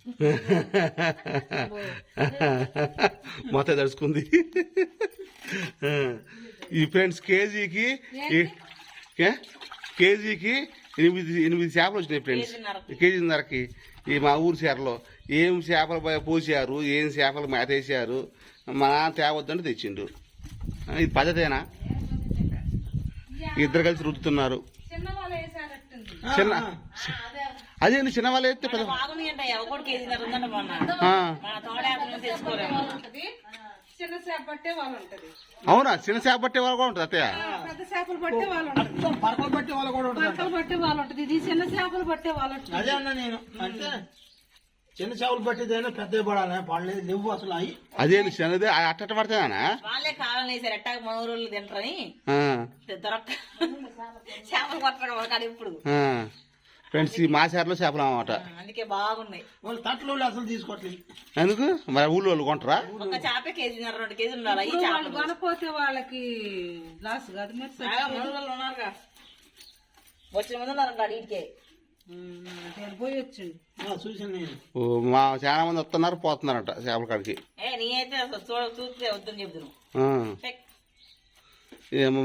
మొత్తం తడుచుకుంది ఈ ఫ్రెండ్స్ కేజీకి? కేజీకి ఎనిమిది ఎనిమిది చేపలు వచ్చినాయి ఫ్రెండ్స్. కేజీన్నరకు. ఈ మా ఊరు చేపలో ఏం చేపలు పోసారు ఏం చేపలు మేతేసారు మా నాన్న తేవద్దంటే తెచ్చిండు. ఇది పద్ధతేనా? ఇద్దరు కలిసి రుద్దుతున్నారు. చిన్న వాళ్ళు వేసారట్టుంది చిన్న అదేంటి చిన్న వాళ్ళు అయితే పెద్ద చిన్న చేప పట్టే వాళ్ళు ఉంటది. అవునా? చిన్న చేప పట్టే వాళ్ళు కూడా ఉంటుంది అత్తయ్య? పెద్ద చేపలు పట్టే వాళ్ళు పరకలు బట్టి వాళ్ళు కూడా పట్టే వాళ్ళు ఉంటది. ఇది చిన్న చేపలు పట్టే వాళ్ళు అదే అన్నా నేను. అంటే చిన్న చేపలు పట్టేదైనా పెద్ద పడాలి పడలేదు. లేవు అసలు అవి అదేంటి చిన్నది? అట్ట పడతాయనా? వాళ్ళే కావాలని వేసారు ఎట్టాగ మన ఊరోళ్ళు తింటారని. దొరక్క చేపలు కొట్టడం కాదు ఇప్పుడు. ఫ్రెండ్స్ ఈ మా చేపలో చేపలు అన్నమాట. అందుకే బాగున్నాయి. వాళ్ళు తట్లు అసలు తీసుకోవట్లేదు. ఎందుకు? మరి ఊళ్ళో వాళ్ళు కొంటారా? ఒక చేపే కేజీన్నర రెండు కేజీలు ఉండాలి? ఈ ఇప్పుడు వాళ్ళు చేపలు. కొనపోతే వాళ్ళకి లాస్ కాదు మీరు ఉన్నారుగా. వచ్చిన ముందు ఉన్నారు ఓ, మా చాలా మంది వస్తున్నారు పోతున్నారంట చేపల కాడికి. ఏ చూడ చూస్తే వద్దని చెప్తున్నావు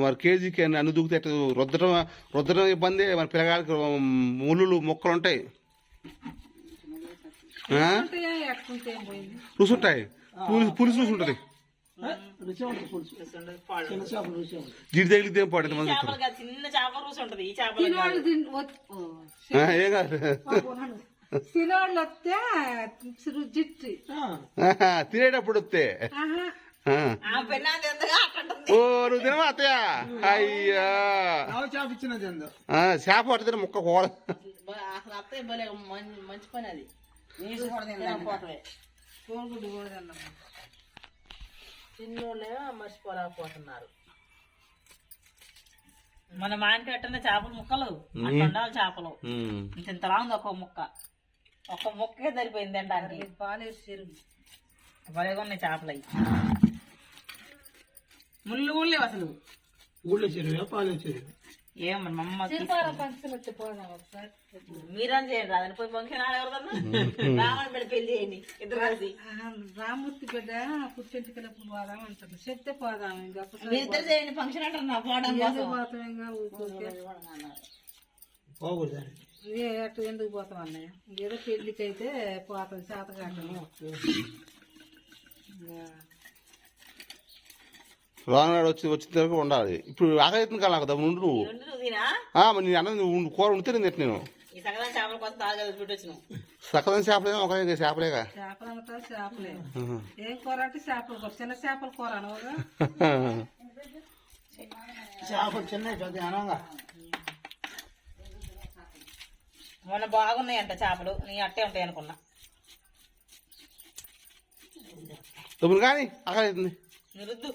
మరి కేజీకి అన్ని అన్ని దూకితే ఎట్ట రుద్దడం రుద్దడం ఇబ్బంది. మరి పిల్లగాడికి ముళ్ళు మొక్కలు ఉంటాయి ఉంటాయి పులుసు పులుసు రుచి ఉంటుంది జీడి తగిలితే ఏం పాడు ఎంతమంది ఏం కాదు. తినవాళ్ళు వస్తే తినేటప్పుడు వస్తే. ఓ నువ్వు తినవా అత్తయ్య? అయ్యా. చేప పట్టుదని ముక్క కోడ అసలు అత్తయ్య భలే మంచి పని అది. నీసు కూడా తినకపోతే కోడిగుడ్డు కూడా తిన్నాం చిన్నోళ్ళే మర్చిపోలేకపోతున్నారు. మన మాయనకి పెట్టిన చేపల ముక్కలు. ఉండాలి చేపలు. ఇంత ఇంతలా ఉంది ఒక ముక్క. ఒక ముక్కే సరిపోయింది చెరువు భలేగా ఉన్నాయి చేపలు అవి ముళ్ళు కూడా లేవు అసలు. ఊళ్ళో చెరువు పాలే చెరువు ఏమో మా అమ్మ సిరిపాల ఫంక్షన్ వచ్చి పోదాం ఒకసారి. మీరని చేయండి రాదని పోయి ఫంక్షన్ ఆడ ఎవరిదన్నా రామని పెట్టి పెళ్ళి చేయండి ఇద్దరు కలిసి. ఆహా, రామూర్తి బిడ్డ పోదాం అంటారు చెప్తే పోదాం ఇంకా ఇద్దరు చేయండి ఫంక్షన్ అంటారు నా పోవడం పోతాం ఇంకా ఊరికే. పోకూడదు. ఏ అటు ఎందుకు పోతాం అన్నయ్య? ఏదో పెళ్ళికి అయితే పోతాం చేత రానాడు వచ్చి వచ్చిన తర్వాత ఉండాలి. ఇప్పుడు ఆకలి కదా నాకు నువ్వు. నువ్వు నేను అన్నది నువ్వు ఉండు, కూర ఉంటే నేను. తిట్ట నేను చేపల సకలం చేపలేగా ఒక చేపలేగా? చేపలు చేపలే. ఏం కూర అంటే చేపల కూర చిన్న చేపల కూర చేపలు అనంగా మొన్న బాగున్నాయంట చేపలు నీ అట్టే ఉంటాయి అనుకున్నా. తమ్ముడు కానీ ఆకలి అవుతుంది నిరుద్దు.